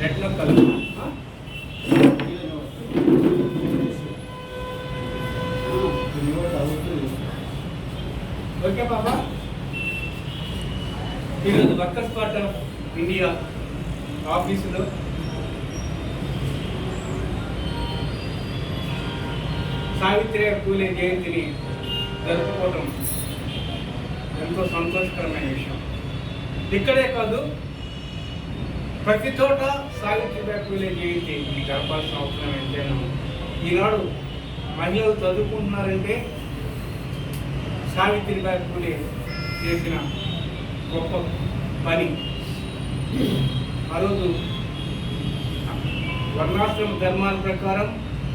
Red colour okay బాబా. ఈరోజు workers part of India ఆఫీసులో సావిత్రి పూలే జయంతిని జరుపుకోవటం ఎంతో సంతోషకరమైన విషయం. ఇక్కడే కాదు ప్రతి చోట సావిత్రిబాయి పూలే జయంతి. ఈ జరపాల్సిన అవసరం ఎంతైనా ఈనాడు మహిళలు చదువుకుంటున్నారంటే సావిత్రిబాయి పూలే చేసిన గొప్ప పని. ఆ రోజు వర్ణాశ్రమ ధర్మాల ప్రకారం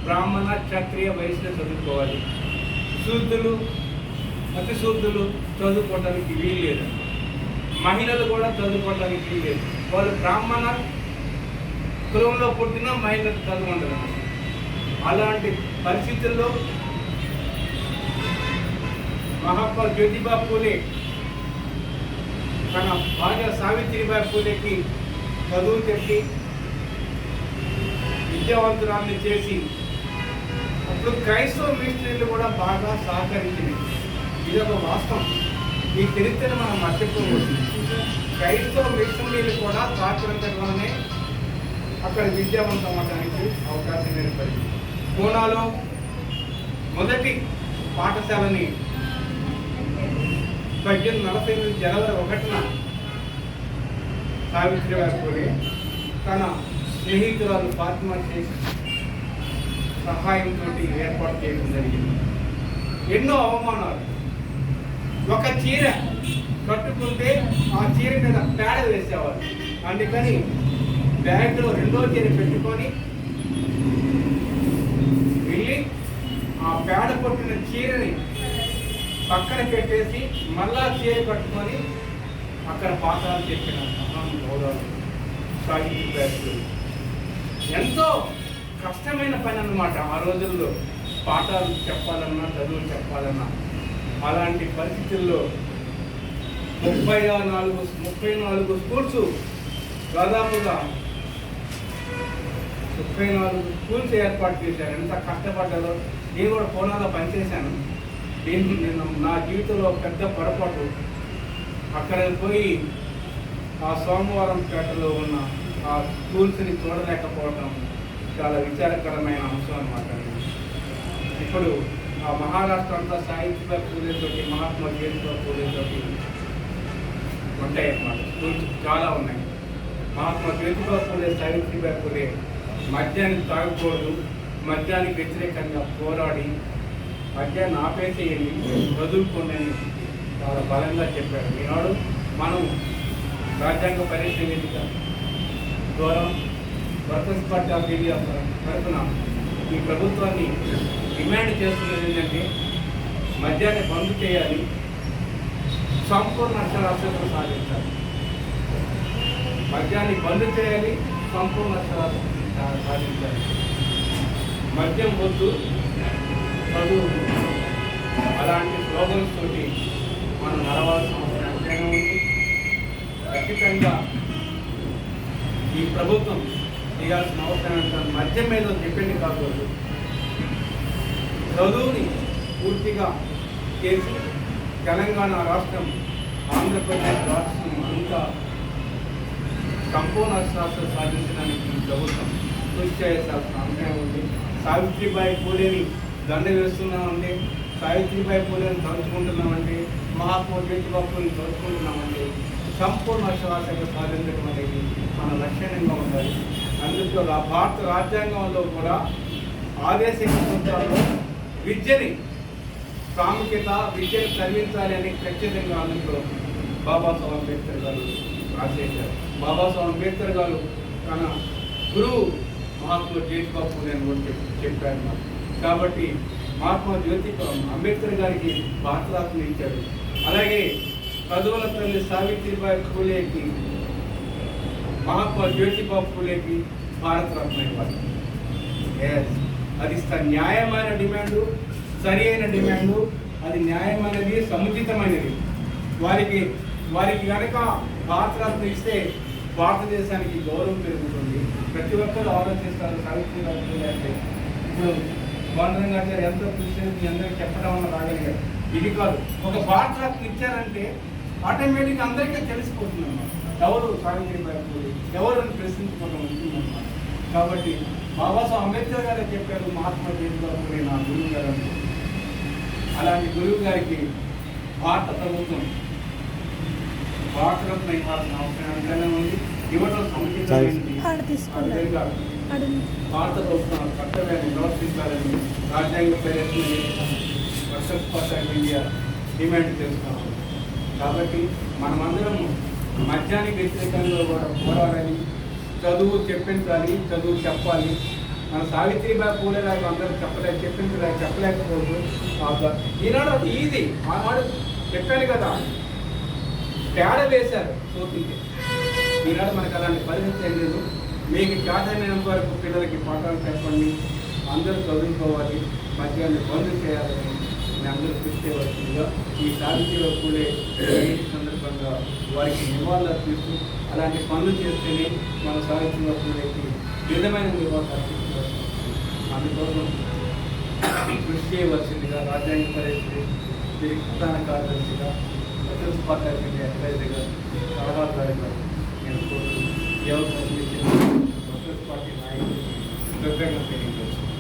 బ్రాహ్మణ క్షత్రియ వయసులో చదువుకోవాలి. శూద్రులు అతిశూద్ధులు చదువుకోవడానికి వీలు లేదు. మహిళలు కూడా చదువుకోవడానికి వీలు లేదు. వాళ్ళు బ్రాహ్మణ కులంలో పుట్టిన మహిళలకు చదువు ఉండదు అలాంటి పరిస్థితుల్లో మహాత్మా జ్యోతిబా పూలే తన భార్య సావిత్రిబాయి పూలేకి చదువు చెప్పి విద్యావంతురాల్ని చేసి అప్పుడు క్రైస్తవ మిషనరీలు కూడా బాగా సహకరించింది ఇది ఒక వాస్తవం. ఈ చరిత్రను మనం మర్చిపోకూడదు. క్రైస్తవ మిషనరీలు కూడా సహకరించడం అక్కడ విద్యావంతం అవ్వడానికి అవకాశం ఏర్పడింది. పూనాలో మొదటి పాఠశాలని పద్దెనిమిది నలభై ఎనిమిది జనవరి ఒకటిన సావిత్రిబాయి పూలే తన స్నేహితురాలు ఫాతిమా చేసి సహాయంతో ఏర్పాటు చేయడం జరిగింది. ఎన్నో అవమానాలు. ఒక చీర కట్టుకుంటే ఆ చీర మీద పేడ వేసేవారు. అందుకని బ్యాగ్లో రెండో చీర పెట్టుకొని వెళ్ళి ఆ పేడ కొట్టిన చీరని పక్కన పెట్టేసి మళ్ళా చీర కట్టుకొని అక్కడ పాఠాలు చెప్పిన మహానుభావురాలు సాహిత్య ఎంతో కష్టమైన పని అన్నమాట ఆ రోజుల్లో. పాఠాలు చెప్పాలన్నా చదువులు చెప్పాలన్నా. అలాంటి పరిస్థితుల్లో ముప్పై నాలుగు ముప్పై నాలుగు స్కూల్స్ దాదాపుగా ముప్పై నాలుగు స్కూల్స్ ఏర్పాటు చేశారు. ఎంత కష్టపడ్డారో నేను కూడా కోనాలో పనిచేశాను. నేను నేను నా జీవితంలో పెద్ద పొరపాటు అక్కడ పోయి ఆ సోమవారం పేటలో ఉన్న ఆ స్కూల్స్ని చూడలేకపోవడం చాలా విచారకరమైన అంశం అన్నమాట. ఇప్పుడు మహారాష్ట్ర అంతా సాహిత్య పూలేతోటి మహాత్మా జ్యోతిబా పూలేతోటి ఉంటాయి అన్నమాట. స్కూల్స్ చాలా ఉన్నాయి. మహాత్మా జ్యోతిబా పూలే సావిత్రిబాయి పూలే మద్యాన్ని తాగకూడదు మద్యానికి వ్యతిరేకంగా పోరాడి మద్యాన్ని ఆపేసేయండి వదులుకోండి అని చాలా బలంగా చెప్పారు. ఈనాడు మనం రాజ్యాంగ పరీక్ష వేదిక ద్వారా వర్కర్స్ పార్టీ ఆఫ్ ఇండియా తరఫున ఈ ప్రభుత్వాన్ని డిమాండ్ చేస్తున్నది ఏంటంటే మద్యాన్ని బంద్ చేయాలి సంపూర్ణ అక్షరాస్యతను సాధించాలి. మద్యాన్ని బంద్ చేయాలి సంపూర్ణ అక్షరాస్యత సాధించాలి. మద్యం వద్దు చదువు అలాంటి స్లోగన్స్ తోటి మనం నడవాల్సిన అవసరం ఎంతైనా ఉంది. ఖచ్చితంగా ఈ ప్రభుత్వం చేయాల్సిన అవసరం ఎంత? మద్యం మీద డిపెండ్ కాదు చదువుని పూర్తిగా చేసి తెలంగాణ రాష్ట్రం ఆంధ్రప్రదేశ్ రాష్ట్రం అంతా సంపూర్ణ శాస్త్రం సాధించడానికి ప్రభుత్వం కృషి చేయాల్సిన అవసరం ఉంది. సావిత్రిబాయి పూలేని దండ వేస్తున్నామండి. సావిత్రిబాయి పూలేని తలుచుకుంటున్నామండి మహాత్మా జ్యోతిబా పూలని తలుచుకుంటున్నామండి సంపూర్ణ శ్వాసగా సాధించడం అనేది మన లక్ష్యంగా ఉండాలి. అందుకు భారత రాజ్యాంగంలో కూడా ఆదేశ సూత్రాల్లో విద్యని ప్రాముఖ్యత విద్యను చదివించాలి అని ఖచ్చితంగా అందులో బాబాసాహెబ్ అంబేద్కర్ గారు రాసేశారు. బాబాసాహెబ్ అంబేద్కర్ గారు తన గురువు మహాత్మా జ్యోతిబా పూలే చెప్పారు నాకు. కాబట్టి మహాత్మా జ్యోతి అంబేద్కర్ గారికి భారతరత్న ఇచ్చాడు అలాగే చదువుల తల్లి సావిత్రిబాయి పూలేకి మహాత్మా జ్యోతిబాబు పూలేకి భారతరత్న ఇవ్వాలి. అది న్యాయమైన డిమాండు సరి అయిన డిమాండు అది న్యాయమైనది సముచితమైనది. వారికి వారికి కనుక భారతరత్న ఇస్తే భారతదేశానికి గౌరవం పెరుగుతుంది. ప్రతి ఒక్కరు ఆలోచిస్తారు సావిత్రిబాయి పూలే అంటే. ఇప్పుడు గవర్నర్ గారు ఎంతో కృషి చేసి మీ అందరికీ చెప్పడం వల్ల రాగలిగారు. ఇది కాదు ఒక భారతరత్న ఇచ్చారంటే ఆటోమేటిక్గా అందరికీ తెలిసిపోతుంది అన్నమాట ఎవరు సావిత్రిబాయి పూలే ఎవరు అని ప్రశ్నించుకోవడం ఉంటుందన్నమాట కాబట్టి బాబాసాహెబ్ అంబేద్కర్ గారే చెప్పారు మహాత్మా జ్యోతిబా పూలే నా గురువు గారు అని. అలాంటి గురువు గారికి భారత ప్రభుత్వం భారతరత్న ఇవ్వాల్సిన అవసరం ఉంది. ఇవ్వడం సముచితమైనది భారత ప్రభుత్వం కర్తవ్యాన్ని ప్రవర్తించాలని రాజ్యాంగ ప్రయత్నం versus party of India demand చేస్తున్నాం కాబట్టి మనమందరం మద్యానికి వ్యతిరేకంగా కూడా పోరాడాలి. చదువు చెప్పించాలి చదువు చెప్పాలి. మన సావిత్రిబాయి పూలే గారు అందరూ చెప్పలేక చెప్పించలేక చెప్పలేకపోతే ఆ- ఈనాడు అది ఈజీ. ఆనాడు చెప్పాను కదా. తేడా వేశారు చూస్తుంటే ఈనాడు మనకు అలాంటి పరిస్థితి లేదు. మీకు చేతనైనంత వరకు పిల్లలకి పాఠాలు చెప్పండి. అందరూ చదువుకోవాలి. మధ్యాహ్నం బంద్ చేయాలని అందరూ కృషి చేయవలసిందిగా ఈ సావిత్రిలో కూడే సందర్భంగా వారికి నివాళులు అర్పిస్తూ అలాంటి పనులు చేస్తేనే మన సావిత్రిలో కూడేకి విధమైన నివాళులు అర్పించవలసి అందుకోసం కృషి చేయవలసిందిగా రాజ్యాంగ పరిస్థితి తిరిగి ప్రధాన కార్యదర్శిగా వర్కర్స్ పార్టీ అడ్వైజర్గా సలహాదారుగా నేను కోరుతున్నాను ఎవరు అవకాశం ఇచ్చిన పార్టీ నాయకులు కృతజ్ఞతలు తెలియజేస్తాను